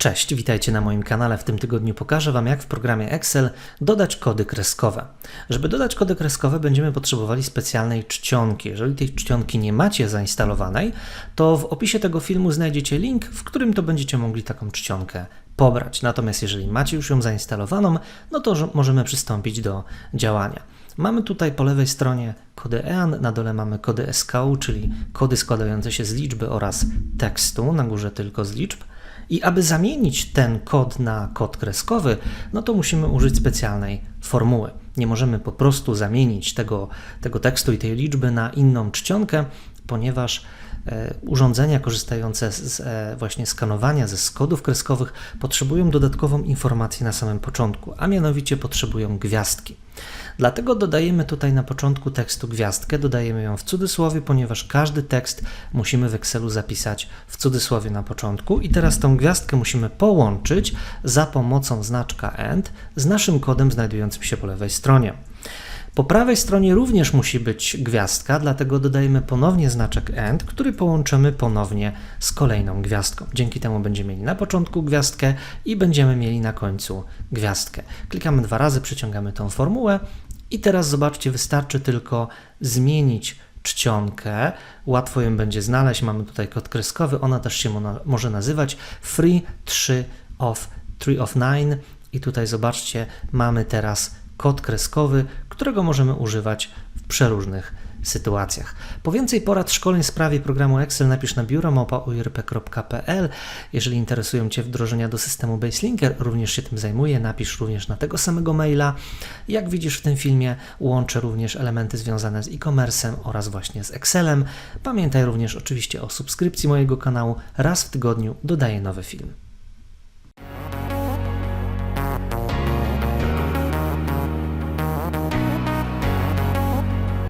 Cześć, witajcie na moim kanale. W tym tygodniu pokażę Wam, jak w programie Excel dodać kody kreskowe. Żeby dodać kody kreskowe, będziemy potrzebowali specjalnej czcionki. Jeżeli tej czcionki nie macie zainstalowanej, to w opisie tego filmu znajdziecie link, w którym to będziecie mogli taką czcionkę pobrać. Natomiast jeżeli macie już ją zainstalowaną, no to że- możemy przystąpić do działania. Mamy tutaj po lewej stronie kody EAN, na dole mamy kody SKU, czyli kody składające się z liczby oraz tekstu, na górze tylko z liczb. I aby zamienić ten kod na kod kreskowy, no to musimy użyć specjalnej formuły. Nie możemy po prostu zamienić tego, tego tekstu i tej liczby na inną czcionkę, ponieważ urządzenia korzystające z, e, właśnie skanowania ze z kodów kreskowych potrzebują dodatkową informację na samym początku, a mianowicie potrzebują gwiazdki. Dlatego dodajemy tutaj na początku tekstu gwiazdkę, dodajemy ją w cudzysłowie, ponieważ każdy tekst musimy w Excelu zapisać w cudzysłowie na początku i teraz tą gwiazdkę musimy połączyć za pomocą znaczka AND z naszym kodem znajdującym się po lewej stronie. Po prawej stronie również musi być gwiazdka, dlatego dodajemy ponownie znaczek AND, który połączymy ponownie z kolejną gwiazdką. Dzięki temu będziemy mieli na początku gwiazdkę i będziemy mieli na końcu gwiazdkę. Klikamy dwa razy, przyciągamy tą formułę i teraz zobaczcie, wystarczy tylko zmienić czcionkę. Łatwo ją będzie znaleźć. Mamy tutaj kod kreskowy, ona też się mo- może nazywać free 3 of 3 of 9 i tutaj zobaczcie, mamy teraz kod kreskowy, którego możemy używać w przeróżnych sytuacjach. Po więcej porad, szkoleń w sprawie programu Excel napisz na biuro.uirp.pl. Jeżeli interesują Cię wdrożenia do systemu Baselinker, również się tym zajmuję, napisz również na tego samego maila. Jak widzisz w tym filmie, łączę również elementy związane z e-commerce'em oraz właśnie z Excelem. Pamiętaj również oczywiście o subskrypcji mojego kanału. Raz w tygodniu dodaję nowy film.